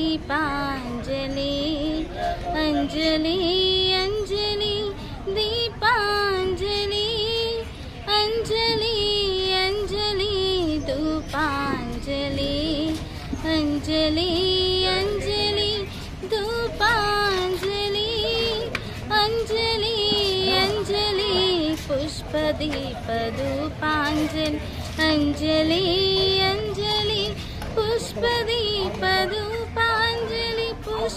Deepanjali Anjali Anjali Deepanjali Anjali Anjali ധൂപാഞ്ജലി Anjali Anjali ധൂപാഞ്ജലി Anjali Anjali പുഷ്പദീപ ധൂപാഞ്ജലി Anjali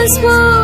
This one.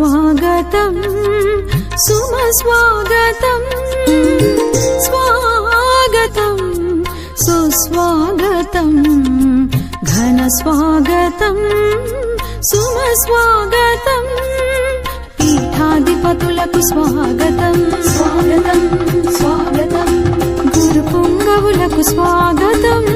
स्वागतं सुमस्वागतं स्वागतं सुस्वागतं घनस्वागतं सुमस्वागतं पीठाधिपतुलकु स्वागतं स्वागतं स्वागतं गुरुपुङ्गवुलकु स्वागतम्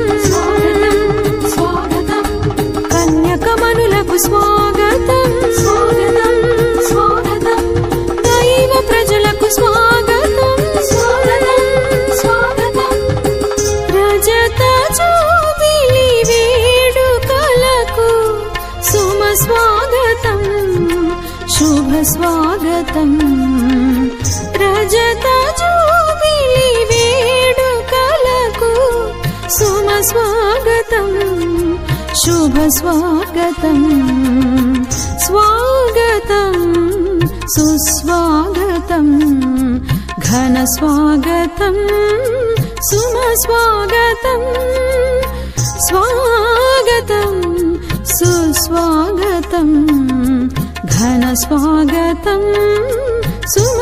శుభ స్వాగతం స్వాగతం సుస్వాగతం ఘన స్వాగతం సుమ స్వాగతం స్వాగతం సుస్వాగతం ఘన స్వాగతం సుమ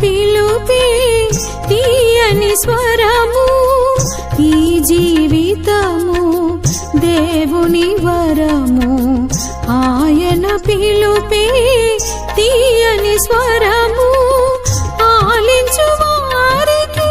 పిలుపే తీయని స్వరము ఈ జీవితము దేవుని వరము. ఆయన పిలుపే తీయని స్వరము ఆలించు వారికి.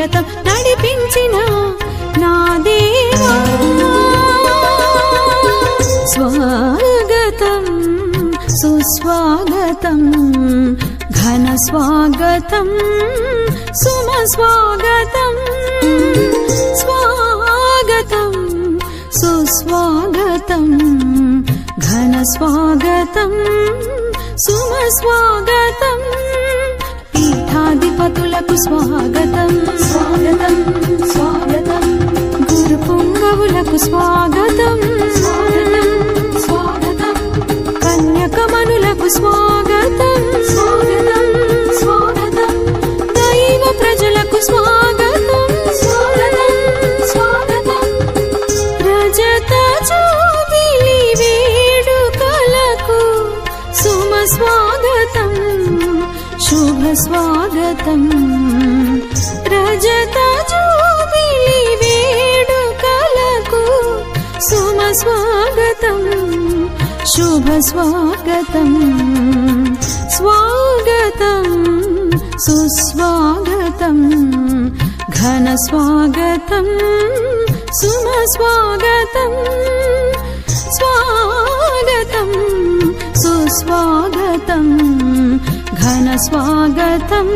రథం నడిపించిన నా దేవా. స్వాగతం సుస్వాగతం ఘన స్వాగతం సుమస్వాగతం. స్వాగతం స్వాగతం సుస్వాగతం ఘన స్వాగతం సుమస్వాగతం. పీఠాధిపతులకు స్వాగతం. शुभ स्वागतं रजतजो वेडुकलकु सुमस्वागतं शुभ स्वागतं स्वागतं सुस्वागतं घन स्वागतं सुमस्वागतं सुस्वागतम्। స్వాగతం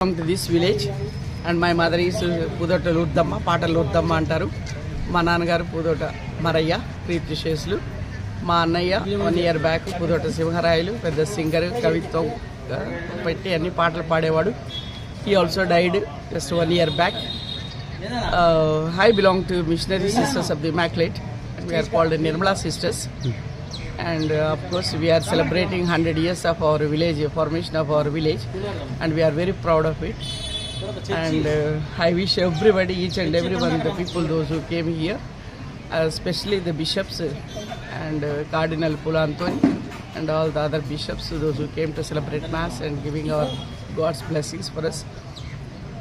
to this this village and my mother is Pudota Lurdamma పాటల లూర్దమ్మ అంటారు. మా నాన్నగారు పూదోట మరయ్య ప్రీతి శేషులు మా అన్నయ్య one year back Pudota Simharayalu పెద్ద సింగర్ కవిత్వం పెట్టి అన్ని పాటలు పాడేవాడు. He also died just one year back Uh, I belong to Missionary Sisters of the Immaculate. We are called the Nirmala Sisters. And uh, of course, we are celebrating 100 years of our village, formation of our village, and we are very proud of it. And uh, I wish everybody, each and everyone, the people, those who came here, uh, especially the bishops uh, and uh, Cardinal Pulantoni and all the other bishops, those who came to celebrate Mass and giving our God's blessings for us.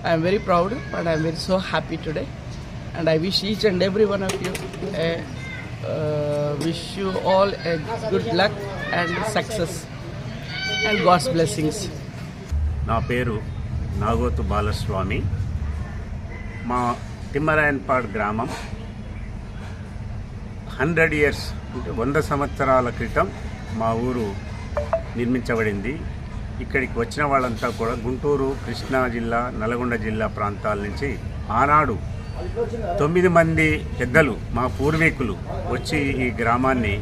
I'm very proud and I'm very so happy today and I wish each and every one of you wish you all a good luck and success and God's blessings నా పేరు నాగోతు బాలస్వామి. మా తిమ్మరాయన్పాడ్ గ్రామం. Hundred years అంటే వంద సంవత్సరాల క్రితం మా ఊరు నిర్మించబడింది. ఇక్కడికి వచ్చిన వాళ్ళంతా కూడా గుంటూరు కృష్ణా జిల్లా నల్గొండ జిల్లా ప్రాంతాల నుంచి ఆనాడు తొమ్మిది మంది పెద్దలు మా పూర్వీకులు వచ్చి ఈ గ్రామాన్ని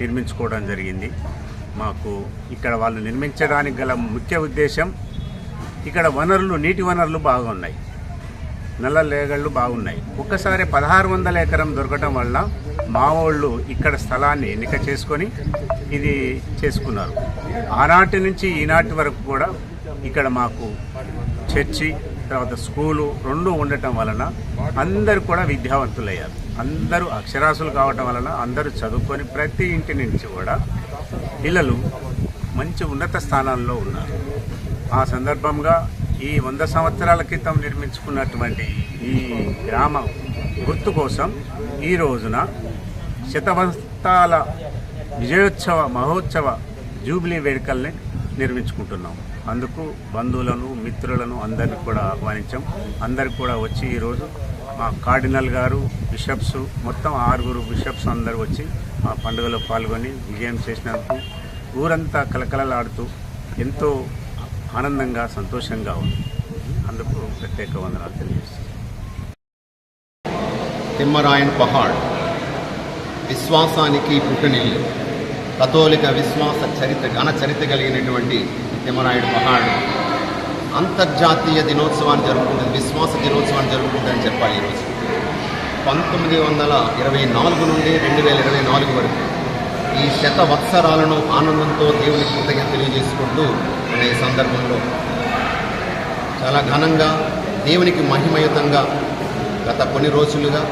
నిర్మించుకోవడం జరిగింది. మాకు ఇక్కడ వాళ్ళు నిర్మించడానికి గల ముఖ్య ఉద్దేశం ఇక్కడ వనరులు నీటి వనరులు బాగున్నాయి. నల్ల లేగళ్ళు బాగున్నాయి. ఒక్కసారి పదహారు వందల ఎకరం దొరకటం వల్ల మావోళ్ళు ఇక్కడ స్థలాన్ని ఎన్నిక చేసుకొని ఇది చేసుకున్నారు. ఆనాటి నుంచి ఈనాటి వరకు కూడా ఇక్కడ మాకు చర్చి తర్వాత స్కూలు రెండు ఉండటం వలన అందరూ కూడా విద్యావంతులయ్యారు. అందరూ అక్షరాస్యులు కావటం వలన అందరూ చదువుకొని ప్రతి ఇంటి నుంచి కూడా పిల్లలు మంచి ఉన్నత స్థానాల్లో ఉన్నారు. ఆ సందర్భంగా ఈ వంద సంవత్సరాల క్రితం నిర్మించుకున్నటువంటి ఈ గ్రామ గుర్తు కోసం ఈ రోజున శతవస్తాల విజయోత్సవ మహోత్సవ జూబిలీ వేడుకల్ని నిర్మించుకుంటున్నాం. అందుకు బంధువులను మిత్రులను అందరిని కూడా ఆహ్వానించాం. అందరు కూడా వచ్చి ఈరోజు మా కార్డినల్ గారు బిషప్స్ మొత్తం ఆరుగురు బిషప్స్ అందరూ వచ్చి మా పండుగలో పాల్గొని విజయం చేసినందుకు ఊరంతా కలకలలాడుతూ ఎంతో ఆనందంగా సంతోషంగా ఉంది. అందుకు ప్రత్యేక వందనాలు తెలియజేస్తున్నాను. తిమ్మరాయన్ పహాడ్ విశ్వాసానికి పుట్టినిల్లు. కథోలిక విశ్వాస చరిత్ర ఘన చరిత్ర కలిగినటువంటి తిమ్మరాయుడు పహాడ్. అంతర్జాతీయ దినోత్సవాన్ని జరుపుకుంటుంది విశ్వాస దినోత్సవాన్ని జరుపుకుంటుందని చెప్పాలి ఈరోజు. పంతొమ్మిది వందల ఇరవై నాలుగు నుండి రెండు వేల ఇరవై నాలుగు వరకు ఈ శత వత్సరాలను ఆనందంతో దేవుని కృతజ్ఞత తెలియజేసుకుంటూ అనే సందర్భంలో చాలా ఘనంగా దేవునికి మహిమయుతంగా గత కొన్ని రోజులుగా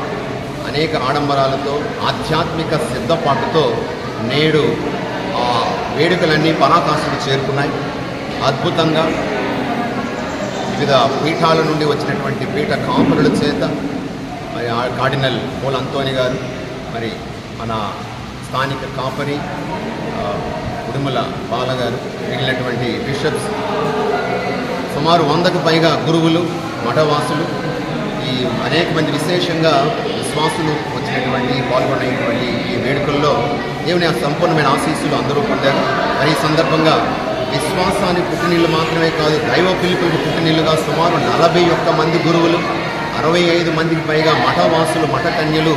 అనేక ఆడంబరాలతో ఆధ్యాత్మిక సిద్ధపాటుతో నేడు ఆ వేడుకలన్నీ పరాకాశకు చేరుకున్నాయి. అద్భుతంగా వివిధ పీఠాల నుండి వచ్చినటువంటి పీఠ కాపురుల చేత మరి కార్డినల్ పోల్ అంతోని గారు మరి మన స్థానిక కాపరి ఉడుమల బాలగారు మిగిలినటువంటి బిషప్స్ సుమారు వందకు పైగా గురువులు మఠవాసులు ఈ అనేక మంది విశేషంగా విశ్వాసులు వచ్చినటువంటి పాల్గొనేటువంటి ఈ వేడుకల్లో దేవుని ఆ సంపూర్ణమైన ఆశీస్సులు అందరూ పొందారు. మరి ఈ సందర్భంగా విశ్వాసానికి పుట్టినీళ్ళు మాత్రమే కాదు దైవ పిలుపులకు పుట్టినీళ్ళుగా సుమారు నలభై ఒక్క మంది గురువులు అరవై ఐదు మందికి పైగా మఠవాసులు మఠకన్యలు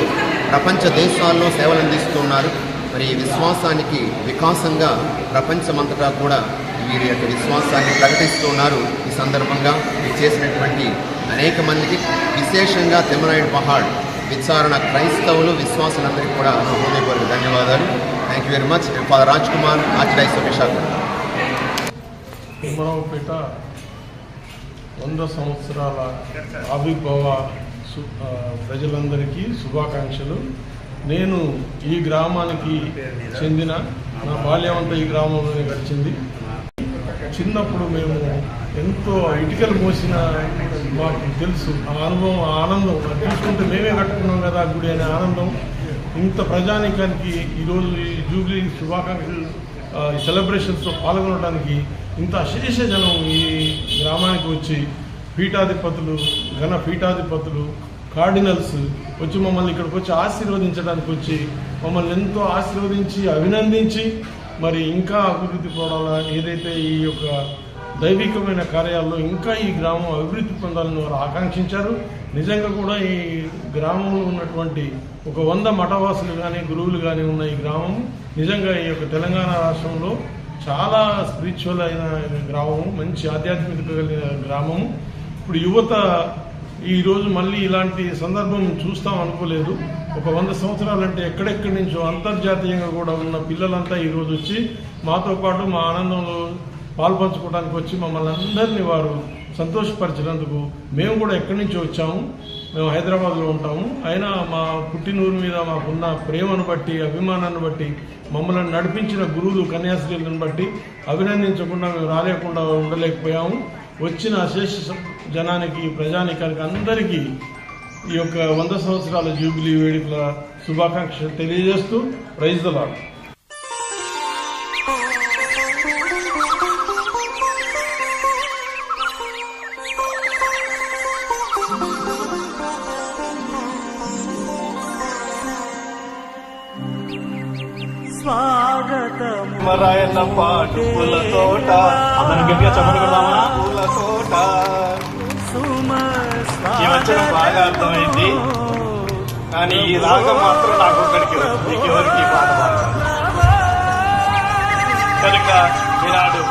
ప్రపంచ దేశాల్లో సేవలు అందిస్తున్నారు మరి ఈ విశ్వాసానికి వికాసంగా ప్రపంచమంతటా కూడా వీరి యొక్క విశ్వాసాన్ని ప్రకటిస్తున్నారు ఈ సందర్భంగా మీరు చేసినటువంటి అనేక మందికి విశేషంగా తిమ్మనాయుడు పహాడ్ విచారణ క్రైస్తవులు విశ్వాసులందరికీ కూడా హృదయపూర్వక ధన్యవాదాలు. Thank you very much father Raj Kumar archdiocese Visakhapatnam Timmaraopeta వంద సంవత్సరాల ఆవిర్భావ ప్రజలందరికీ శుభాకాంక్షలు. నేను ఈ గ్రామానికి చెందిన నా బాల్యం అంతా ఈ గ్రామంలోనే గడిచింది. చిన్నప్పుడు మేము ఎంతో ఇటుకలు మోసిన మాకు తెలుసు. ఆ అనుభవం ఆ ఆనందం. అది చూసుకుంటే మేమే కట్టుకున్నాం కదా గుడి అనే ఆనందం. ఇంత ప్రజానికానికి ఈరోజు ఈ జూబ్లీ శుభాకాంక్షలు ఈ సెలబ్రేషన్స్లో పాల్గొనడానికి ఇంత అశేష జనం ఈ గ్రామానికి వచ్చి పీఠాధిపతులు ఘన పీఠాధిపతులు కార్డినల్స్ వచ్చి మమ్మల్ని ఇక్కడికి వచ్చి ఆశీర్వదించడానికి వచ్చి మమ్మల్ని ఎంతో ఆశీర్వదించి అభినందించి మరి ఇంకా అభివృద్ధి పొందాలా ఏదైతే ఈ యొక్క దైవికమైన కార్యాల్లో ఇంకా ఈ గ్రామం అభివృద్ధి పొందాలని వారు ఆకాంక్షించారు. నిజంగా కూడా ఈ గ్రామంలో ఉన్నటువంటి ఒక వంద మఠవాసులు కానీ గురువులు కానీ ఉన్న ఈ గ్రామం నిజంగా ఈ యొక్క తెలంగాణ రాష్ట్రంలో చాలా స్పిరిచువల్ అయిన గ్రామము మంచి ఆధ్యాత్మిక కలిగిన గ్రామము ఇప్పుడు యువత ఈరోజు మళ్ళీ ఇలాంటి సందర్భం చూస్తాం అనుకోలేదు. ఒక వంద సంవత్సరాలంటే ఎక్కడెక్కడి నుంచో అంతర్జాతీయంగా కూడా ఉన్న పిల్లలంతా ఈరోజు వచ్చి మాతో పాటు మా ఆనందంలో పాల్పంచుకోవడానికి వచ్చి మమ్మల్ని అందరినీ వారు సంతోషపరిచినందుకు మేము కూడా ఎక్కడి నుంచి వచ్చాము. మేము హైదరాబాద్లో ఉంటాము. అయినా మా పుట్టినూరు మీద మాకున్న ప్రేమను బట్టి అభిమానాన్ని బట్టి మమ్మల్ని నడిపించిన గురువులు కన్యాశ్రీలను బట్టి అభినందించకుండా మేము రాలేకుండా ఉండలేకపోయాము. వచ్చిన అశేష జనానికి ప్రజానికానికి అందరికీ ఈ యొక్క వంద సంవత్సరాల జూబిలీ వేడుకల శుభాకాంక్షలు తెలియజేస్తూ ప్రైజ్ ద లాడ్ మరాయన్న పాటు పూల తోట. అందరం గట్టిగా చెప్పండి కొడదామా? పూల తోట. ఈ బాగా అర్థమైంది. కానీ ఈ రాగం మాత్రం నాకు ఒక్కడికి మీకు ఎవరికి కనుక ఈనాడు